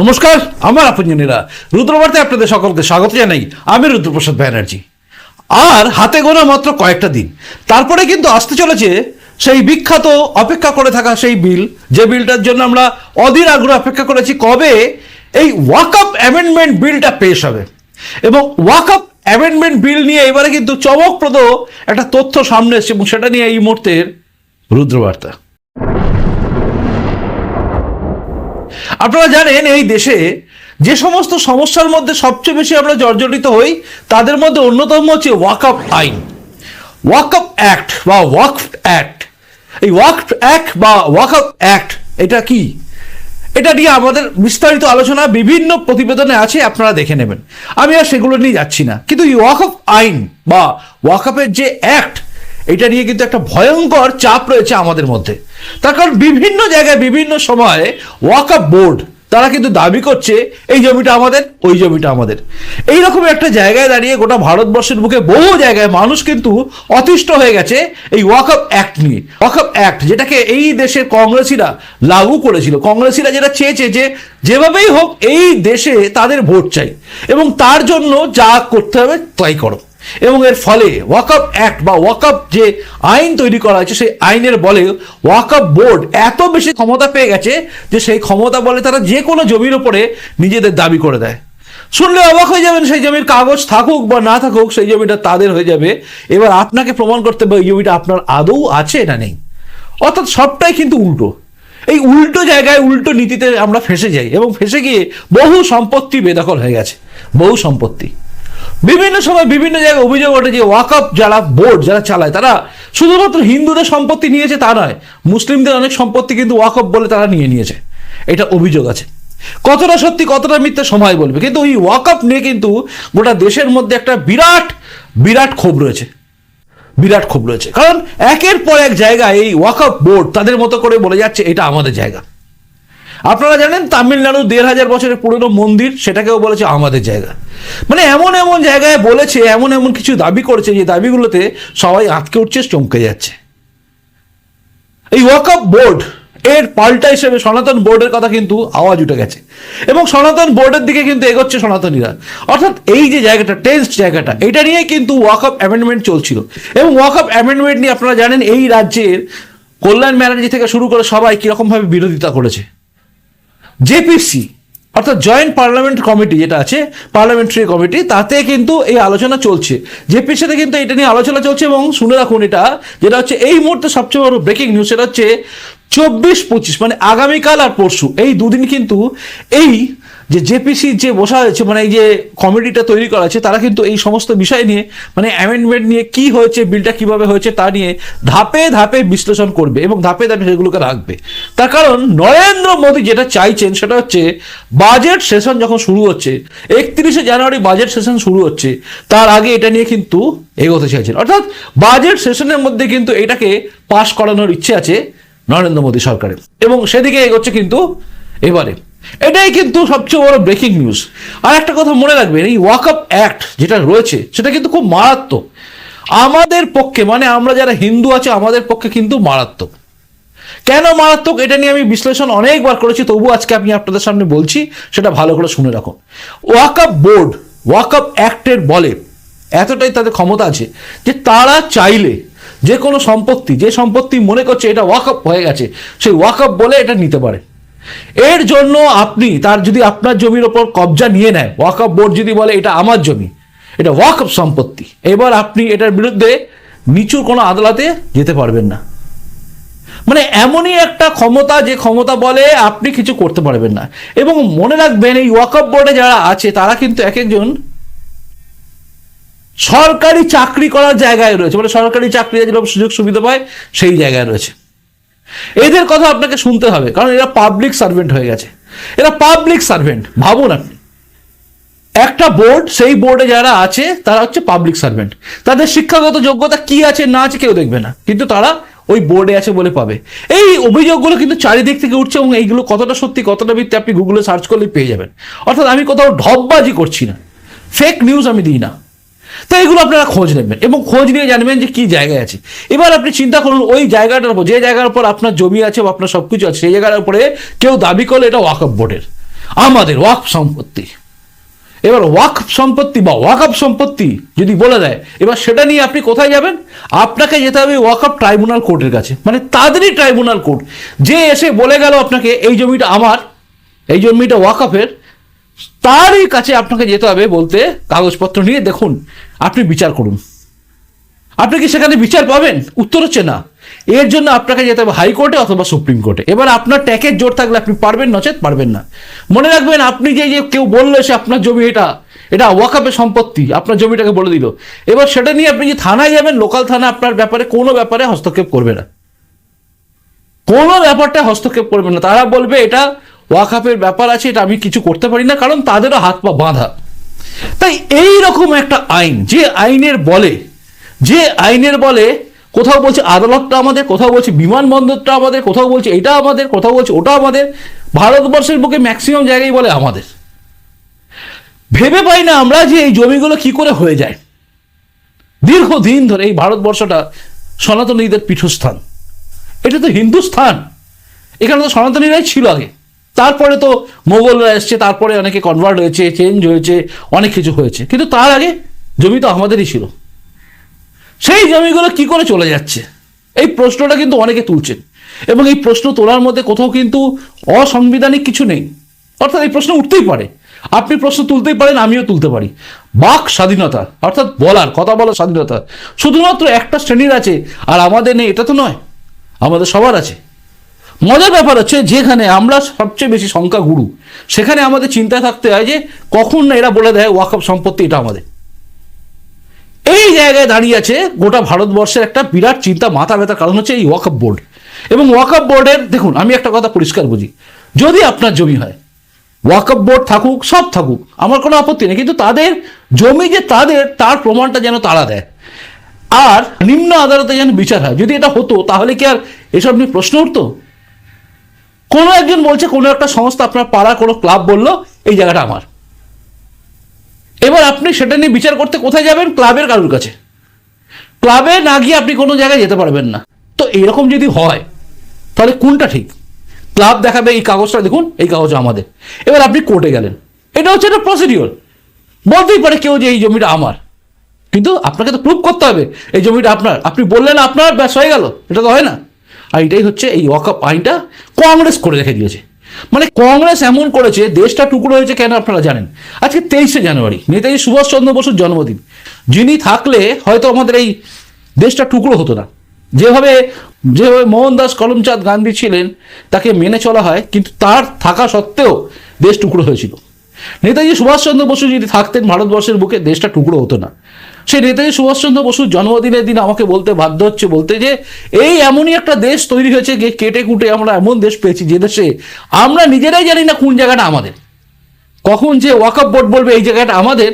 নমস্কার, আমার আপনজনেরা। রুদ্রবার্তায় আপনাদের সকলকে স্বাগত জানাই। আমি রুদ্রপ্রসাদ ব্যানার্জি। আর হাতে গোনা মাত্র কয়েকটা দিন। তারপরে কিন্তু আসতে চলেছে সেই বিখ্যাত অপেক্ষা করে থাকা সেই বিল। যে বিলটার জন্য আমরা অধীর আগ্রহ অপেক্ষা করেছি কবে এই ওয়াকআপ অ্যামেন্ডমেন্ট বিলটা পেশ হবে। এবং ওয়াকআপ অ্যামেন্ডমেন্ট বিল নিয়ে এবারে কিন্তু চমকপ্রদ একটা তথ্য সামনে এসেছে এবং সেটা নিয়ে এই মুহূর্তের রুদ্রবার্তা। আপনারা জানেন, এই দেশে যে সমস্ত সমস্যার মধ্যে সবচেয়ে বেশি আমরা জর্জরিত হই, তাদের মধ্যে অন্যতম হচ্ছে ওয়াকআপ আইন। ওয়াকআপ অ্যাক্ট বা ওয়াকফ অ্যাক্ট। এই ওয়াকফ অ্যাক্ট বা ওয়াকআপ অ্যাক্ট, এটা কি? এটা নিয়ে আমাদের বিস্তারিত আলোচনা বিভিন্ন প্রতিবেদনে আছে, আপনারা দেখে নেবেন। আমি আর সেগুলো নিয়ে যাচ্ছি না। কিন্তু এই ওয়াকআপ আইন বা ওয়াকআপের যে অ্যাক্ট এটা নিয়ে কিন্তু একটা ভয়ঙ্কর চাপ রয়েছে আমাদের মধ্যে। তার কারণ বিভিন্ন জায়গায়, বিভিন্ন সময়ে ওয়াকআপ বোর্ড তারা কিন্তু দাবি করছে, এই জমিটা আমাদের, ওই জমিটা আমাদের। এই রকম একটা জায়গায় দাঁড়িয়ে গোটা ভারতবর্ষের বুকে বহু জায়গায় মানুষ কিন্তু অতিষ্ঠ হয়ে গেছে এই ওয়াকআপ অ্যাক্ট নিয়ে। ওয়াকআপ অ্যাক্ট যেটাকে এই দেশের কংগ্রেসিরা লাগু করেছিল। কংগ্রেসিরা যেটা চেয়েছে যে যেভাবেই হোক, এই দেশে তাদের ভোট চাই। এবং তার জন্য যা করতে হবে, তাই করো। এবং এর ফলে ওয়াকআপ অ্যাক্ট বা ওয়াকআপ যে আইন তৈরি করা হয়েছে, সেই আইনের বলে ওয়াকআপ বোর্ড এত বেশি ক্ষমতা পেয়ে গেছে যে সেই ক্ষমতা বলে তারা যে কোনো জমির ওপরে নিজেদের দাবি করে দেয়। শুনলে অবাক হয়ে যাবেন, সেই জমির কাগজ থাকুক বা না থাকুক, সেই জমিটা তাদের হয়ে যাবে। এবার আপনাকে প্রমাণ করতে হবে জমিটা আপনার আদৌ আছে না নেই। অর্থাৎ সবটাই কিন্তু উল্টো। এই উল্টো জায়গায় উল্টো নীতিতে আমরা ফেসে যাই এবং ফেসে গিয়ে বহু সম্পত্তি বেদখল হয়ে গেছে। বহু সম্পত্তি। বিভিন্ন সময় বিভিন্ন জায়গায় অভিযোগ ওঠে যে ওয়াকআপ যারা বোর্ড যারা চালায়, তারা শুধুমাত্র হিন্দুদের সম্পত্তি নিয়েছে তা নয়, মুসলিমদের অনেক সম্পত্তি কিন্তু ওয়াকআপ বলে তারা নিয়ে নিয়েছে। এটা অভিযোগ আছে। কতটা সত্যি, কতটা মিথ্যে সময় বলবে। কিন্তু ওই ওয়াকআপ নিয়ে কিন্তু গোটা দেশের মধ্যে একটা বিরাট বিরাট ক্ষোভ রয়েছে। বিরাট ক্ষোভ রয়েছে। কারণ একের পর এক জায়গায় এই ওয়াকআপ বোর্ড তাদের মতো করে বলে যাচ্ছে, এটা আমাদের জায়গা। আপনারা জানেন তামিলনাড়ু দেড় হাজার বছরের পুরনো মন্দির, সেটাকেও বলেছে আমাদের জায়গা। মানে এমন এমন জায়গায় বলেছে, এমন এমন কিছু দাবি করেছে, যে দাবিগুলোতে সবাই আঁতকে উঠছে, চমকে যাচ্ছে। এই ওয়াকআপ বোর্ড, এর পাল্টা হিসেবে সনাতন বোর্ডের কথা কিন্তু আওয়াজ উঠে গেছে। এবং সনাতন বোর্ডের দিকে কিন্তু এগোচ্ছে সনাতনীরা। অর্থাৎ এই যে জায়গাটা, টেন্সড জায়গাটা, এটা নিয়ে কিন্তু ওয়াকআপ অ্যামেন্ডমেন্ট চলছিল। এবং ওয়াকআপ অ্যামেন্ডমেন্ট নিয়ে আপনারা জানেন, এই রাজ্যের কল্যাণ ব্যানার্জি থেকে শুরু করে সবাই কীরকমভাবে বিরোধিতা করেছে। জেপিসি, অর্থাৎ জয়েন্ট পার্লামেন্ট কমিটি যেটা আছে, পার্লামেন্টারি কমিটি, তাতে কিন্তু এই আলোচনা চলছে। জেপিসিতে কিন্তু এটা নিয়ে আলোচনা চলছে এবং শুনে রাখুন এটা, যেটা হচ্ছে এই মুহূর্তে সবচেয়ে বড় ব্রেকিং নিউজ সেটা হচ্ছে চব্বিশ পঁচিশ মানে আগামীকাল আর পরশু, এই দুদিন কিন্তু এই যে জেপিসি যে বসা হয়েছে মানে এই যে কমিটিটা তৈরি করা আছে তারা কিন্তু এই সমস্ত বিষয় নিয়ে মানে অ্যামেন্ডমেন্ট নিয়ে কি হয়েছে বিলটা কীভাবে হয়েছে, তা নিয়ে ধাপে ধাপে বিশ্লেষণ করবে এবং ধাপে ধাপে সেগুলোকে রাখবে। তার কারণ নরেন্দ্র মোদী যেটা চাইছেন সেটা হচ্ছে বাজেট সেশন যখন শুরু হচ্ছে, একত্রিশে জানুয়ারি বাজেট সেশন শুরু হচ্ছে, তার আগে এটা নিয়ে কিন্তু এগোতে চাইছেন। অর্থাৎ বাজেট সেশনের মধ্যে কিন্তু এটাকে পাশ করানোর ইচ্ছে আছে নরেন্দ্র মোদী সরকারের। এবং সেদিকে এগোচ্ছে কিন্তু এবারে। এটাই কিন্তু সবচেয়ে বড় ব্রেকিং নিউজ আর একটা কথা মনে রাখবেন, এই ওয়াকআপ অ্যাক্ট যেটা রয়েছে, সেটা কিন্তু খুব মারাত্মক। আমাদের পক্ষে মানে আমরা যারা হিন্দু আছে, আমাদের পক্ষে কিন্তু মারাত্মক। কেন মারাত্মক? এটা নিয়ে আমি বিশ্লেষণ অনেকবার করেছি, তবু আজকে আমি আপনাদের সামনে বলছি, সেটা ভালো করে শুনে রাখুন। ওয়াকআপ বোর্ড ওয়াকআপ অ্যাক্টের বলে, এতটাই তাদের ক্ষমতা আছে যে তারা চাইলে যে কোনো সম্পত্তি, যে সম্পত্তি মনে করছে এটা ওয়াকআপ হয়ে গেছে, সেই ওয়াকআপ বলে এটা নিতে পারে। এর জন্য আপনি তার যদি আপনার জমির ওপর কবজা নিয়ে নেয় ওয়াকআপ বোর্ড যদি বলে, এটা আমার জমি, এটা ওয়াকআপ সম্পত্তি, এবার আপনি এটার বিরুদ্ধে নিচু কোনো আদালতে যেতে পারবেন না। মানে এমনই একটা ক্ষমতা, যে ক্ষমতা বলে আপনি কিছু করতে পারবেন না। এবং মনে রাখবেন, এই ওয়াকআপ বোর্ডে যারা আছে, তারা কিন্তু এক একজন সরকারি চাকরি করার জায়গায় রয়েছে। মানে সরকারি চাকরি যেরকম সুযোগ সুবিধা পায়, সেই জায়গায় রয়েছে। এদের কথা আপনাকে শুনতে হবে, কারণ এরা পাবলিক সার্ভেন্ট হয়ে গেছে। এরা পাবলিক সার্ভেন্ট ভাবুন আপনি। একটা বোর্ড সেই বোর্ডে যারা আছে, তারা হচ্ছে পাবলিক সার্ভেন্ট তাদের শিক্ষাগত যোগ্যতা কি আছে, না আছে, কেউ দেখবে না। কিন্তু তারা ওই বোর্ডে আছে বলে পাবে। এই অভিযোগগুলো কিন্তু চারিদিক থেকে উঠছে এবং এইগুলো কতটা সত্যি, কতটা মিথ্যে, আপনি গুগলে সার্চ করলে পেয়ে যাবেন। অর্থাৎ আমি কোথাও ঢপবাজি করছি না। ফেক নিউজ আমি দিই না। তো এগুলো আপনারা খোঁজ নেবেন এবং খোঁজ নিয়ে জানবেন যে কি জায়গায় আছে। এবার আপনি চিন্তা করুন, ওই জায়গাটার উপর, যে জায়গার উপর আপনার জমি আছে বা আপনার সব কিছু আছে, সেই জায়গার উপরে কেউ দাবি করলে এটা ওয়াকফ বোর্ডের। আমাদের ওয়াক সম্পত্তি। এবার ওয়াক সম্পত্তি বা ওয়াকআপ সম্পত্তি যদি বলে দেয়, এবার সেটা নিয়ে আপনি কোথায় যাবেন? আপনাকে যেতে হবে ওয়াকআপ ট্রাইব্যুনাল কোর্টের কাছে। মানে তাদেরই ট্রাইব্যুনাল কোর্ট। যে এসে বলে গেল আপনাকে, এই জমিটা আমার, এই জমিটা ওয়াকআপের তারই কাছে আপনাকে যেতে হবে বলতে কাগজপত্র নিয়ে দেখুন, আপনি বিচার করুন। আপনি কি সেখানে বিচার পাবেন? উত্তর হচ্ছে না। এর জন্য আপনাকে যেতে হবে হাইকোর্টে অথবা সুপ্রিম কোর্টে। এবার আপনার ট্যাকের জোর থাকলে আপনি পারবেন, নচেত পারবেন না। মনে রাখবেন, আপনি যে যে কেউ বলল সে আপনার জমি এটা এটা ওয়াকাপের সম্পত্তি, আপনার জমিটাকে বলে দিল। এবার সেটা নিয়ে আপনি যে থানায় যাবেন, লোকাল থানা আপনার ব্যাপারে কোনো ব্যাপারে হস্তক্ষেপ করবে না। কোনো ব্যাপারটা হস্তক্ষেপ করবে না। তারা বলবে, এটা ওয়াকাপের ব্যাপার আছে, এটা আমি কিছু করতে পারি না, কারণ তাদেরও হাত পা বাঁধা। তাই এই রকম একটা আইন, যে আইনের বলে, যে আইনের বলে, কোথাও বলছে আদালতটা আমাদের, কোথাও বলছে বিমানবন্দরটা আমাদের, কোথাও বলছে এটা আমাদের, কোথাও বলছে ওটা আমাদের, ভারতবর্ষের বুকে ম্যাক্সিমাম জায়গায় বলে আমাদের। ভেবে পাই না আমরা যে এই জমিগুলো কি করে হয়ে যায়। দীর্ঘদিন ধরে এই ভারতবর্ষটা সনাতনীদের পীঠস্থান। এটা তো হিন্দুস্থান। এখানে তো সনাতনীরাই ছিল আগে। তারপরে তো মোগলরা এসছে, তারপরে অনেকে কনভার্ট হয়েছে চেঞ্জ হয়েছে, অনেক কিছু হয়েছে। কিন্তু তার আগে জমি তো আমাদেরই ছিল। সেই জমিগুলো কি করে চলে যাচ্ছে? এই প্রশ্নটা কিন্তু অনেকে তুলছেন। এবং এই প্রশ্ন তোলার মধ্যে কোথাও কিন্তু অসাংবিধানিক কিছু নেই। অর্থাৎ এই প্রশ্ন উঠতেই পারে। আপনি প্রশ্ন তুলতেই পারেন, আমিও তুলতে পারি। বাক স্বাধীনতা, অর্থাৎ বলার, কথা বলার স্বাধীনতা। শুধুমাত্র একটা শ্রেণির আছে, আর আমাদের নেই, এটা তো নয়। আমাদের সবার আছে। মজার ব্যাপার হচ্ছে যেখানে আমরা সবচেয়ে বেশি সংখ্যা গুরু, সেখানে আমাদের চিন্তায় থাকতে হয় যে কখন না এরা বলে দেয় ওয়াকআপ সম্পত্তি এটা আমাদের। এই জায়গায় দাঁড়িয়ে আছে গোটা ভারতবর্ষের একটা বিরাট চিন্তা, মাথা ব্যথার কারণ হচ্ছে এই ওয়াকআপ বোর্ড। এবং ওয়াকআপ বোর্ডের, দেখুন, আমি একটা কথা পরিষ্কার বুঝি। যদি আপনার জমি হয় ওয়াকআপ বোর্ড থাকুক, সব থাকুক, আমার কোনো আপত্তি নেই, কিন্তু তাদের জমি যে তাদের, তার প্রমাণটা যেন তারা দেয়। আর নিম্ন আদালতে যেন বিচার হয়, যদি এটা হতো, তাহলে কি আর এসব নিয়ে প্রশ্ন উঠতো? কোনো একজন বলছে, কোনো একটা সংস্থা আপনার পাড়া কোনো ক্লাব বলল, এই জায়গাটা আমার। এবার আপনি সেটা নিয়ে বিচার করতে কোথায় যাবেন? ক্লাবের কারোর কাছে। ক্লাবে না গিয়ে আপনি কোনো জায়গায় যেতে পারবেন না। তো এরকম যদি হয়, তাহলে কোনটা ঠিক? ক্লাব দেখাবে, এই কাগজটা দেখুন, এই কাগজ আমাদের। এবার আপনি কোর্টে গেলেন। এটা হচ্ছে একটা প্রসিডিওর বলতেই পারে কেউ যে এই জমিটা আমার। কিন্তু আপনাকে তো প্রুভ করতে হবে, এই জমিটা আপনার। আপনি বললেন আপনার, ব্যাস হয়ে গেল। এটা তো হয় না। আর এটাই হচ্ছে এই ওয়াকআপ আইনটা কংগ্রেস করে রেখে দিয়েছে। মানে কংগ্রেস এমন করেছে, দেশটা টুকরো হয়েছে কেন আপনারা জানেন? আজকে তেইশে জানুয়ারি, নেতাজি সুভাষচন্দ্র বসুর জন্মদিন। যিনি থাকলে হয়তো আমাদের এই দেশটা টুকরো হতো না। যেভাবে যেভাবে মোহনদাস করমচাঁদ গান্ধী ছিলেন, তাকে মেনে চলা হয়, কিন্তু তার থাকা সত্ত্বেও দেশ টুকরো হয়েছিল। নেতাজি সুভাষচন্দ্র বসু যদি থাকতেন ভারতবর্ষের বুকে, দেশটা টুকরো হতো না। সেই নেতাজি সুভাষচন্দ্র বসুর জন্মদিনের দিন আমাকে বলতে বাধ্য হচ্ছে, বলতে যে এই এমনই একটা দেশ তৈরি হয়েছে যে কেটে কুটে আমরা এমন দেশ পেয়েছি যে দেশে আমরা নিজেরাই জানি না কোন জায়গাটা আমাদের। কখন যে ওয়াকআপ বোর্ড বলবে এই জায়গাটা আমাদের,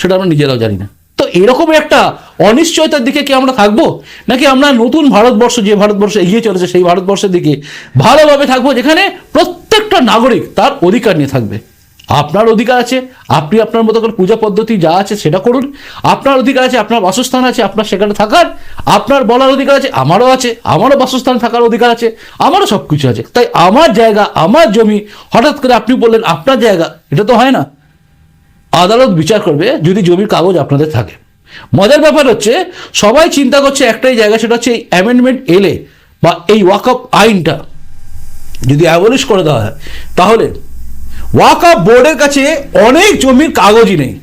সেটা আমরা নিজেরাও জানি না। তো এরকম একটা অনিশ্চয়তার দিকে কি আমরা থাকব? নাকি আমরা নতুন ভারতবর্ষ, যে ভারতবর্ষ এগিয়ে চলেছে সেই ভারতবর্ষের দিকে ভালোভাবে থাকব, যেখানে প্রত্যেকটা নাগরিক তার অধিকার নিয়ে থাকবে? আপনার অধিকার আছে, আপনি আপনার মতো করে পূজা পদ্ধতি যা আছে সেটা করুন। আপনার অধিকার আছে, আপনার বাসস্থান আছে, আপনার সেখানে থাকার। আপনার বলার অধিকার আছে, আমারও আছে, আমারও বাসস্থান থাকার অধিকার আছে, আমারও সব কিছু আছে। তাই আমার জায়গা, আমার জমি, হঠাৎ করে আপনি বললেন, আপনার জায়গা? এটা তো হয় না। আদালত বিচার করবে যদি জমির কাগজ আপনাদের থাকে। মজার ব্যাপার হচ্ছে, সবাই চিন্তা করছে একটাই জায়গা, সেটা হচ্ছে এই অ্যামেন্ডমেন্ট এলে বা এই ওয়াকআপ আইনটা যদি অ্যাবলিশ করে দেওয়া হয়, তাহলে ওয়াকআপ বোর্ডের কাছে অনেক জমির কাগজই নেই।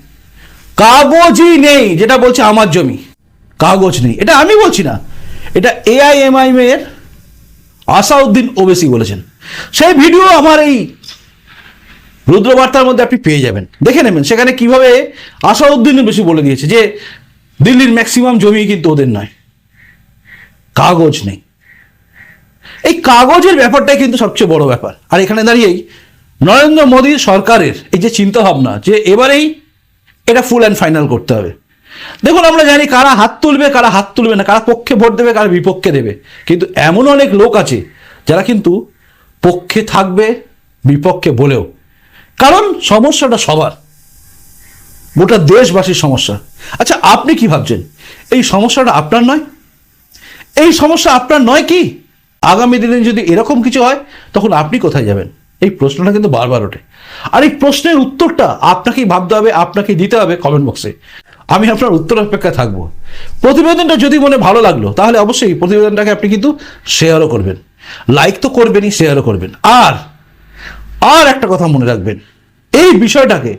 কাগজই নেই, যেটা বলছে আমার জমি। কাগজ নেই। এটা আমি বলছি না। এটা এআইএমআইএম এর আসাউদ্দিন ওবেসি বলেছেন। সেই ভিডিও আমার এই রুদ্রবার্তার মধ্যে আপনি পেয়ে যাবেন। দেখে নেবেন সেখানে কীভাবে আসাউদ্দিনের বেশি বলে দিয়েছে যে, দিল্লির ম্যাক্সিমাম জমি কিন্তু ওদের নয়। কাগজ নেই। এই কাগজের ব্যাপারটাই কিন্তু সবচেয়ে বড় ব্যাপার। আর এখানে দাঁড়িয়েই নরেন্দ্র মোদীর সরকারের এই যে চিন্তা ভাবনা যে এবারেই এটা ফুল অ্যান্ড ফাইনাল করতে হবে। দেখুন, আমরা জানি কারা হাত তুলবে, কারা হাত তুলবে না, কারা পক্ষে ভোট দেবে, কারা বিপক্ষে দেবে। কিন্তু এমন অনেক লোক আছে যারা কিন্তু পক্ষে থাকবে, বিপক্ষে বলেও। কারণ সমস্যাটা সবার। গোটা দেশবাসীর সমস্যা। আচ্ছা আপনি কি ভাবছেন? এই সমস্যাটা আপনার নয়? এই সমস্যা আপনার নয় কি? আগামী দিনে যদি এরকম কিছু হয়, তখন আপনি কোথায় যাবেন? এই প্রশ্নটা কিন্তু বারবার ওঠে। আর এই প্রশ্নের উত্তরটা আপনাকেই ভাবতে হবে, আপনাকেই দিতে হবে কমেন্ট বক্সে আমি আপনার উত্তর অপেক্ষা থাকব। প্রতিবেদনটা যদি মনে ভালো লাগল, তাহলে অবশ্যই প্রতিবেদনটাকে আপনি কিন্তু শেয়ারও করবেন। লাইক তো করবেনই শেয়ারও করবেন। আর আর একটা কথা মনে রাখবেন, এই বিষয়টাকে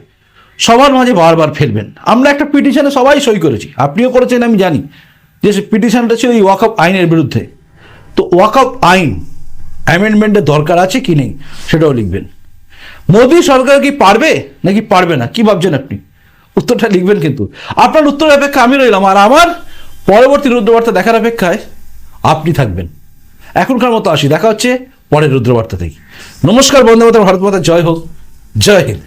সবার মাঝে বারবার ফেলবেন। আমরা একটা পিটিশনে সবাই সই করেছি। আপনিও করেছেন, আমি জানি। যে পিটিশনটা ছিল এই ওয়াকআপ আইনের বিরুদ্ধে। তো ওয়াকআপ আইন অ্যামেন্ডমেন্টের দরকার আছে কি নেই, সেটাও লিখবেন। মোদি সরকার কি পারবে? নাকি পারবে না? কি ভাবছেন আপনি? উত্তরটা লিখবেন কিন্তু। আপনার উত্তরের অপেক্ষা আমি রইলাম, আর আমার পরবর্তী রুদ্রবার্তা দেখার অপেক্ষায় আপনি থাকবেন। এখনকার মতো আসি, দেখা হচ্ছে পরের রুদ্রবার্তা থেকে। নমস্কার বন্ধু মাতা ভারত মাতা জয় হোক। জয় হিন্দ।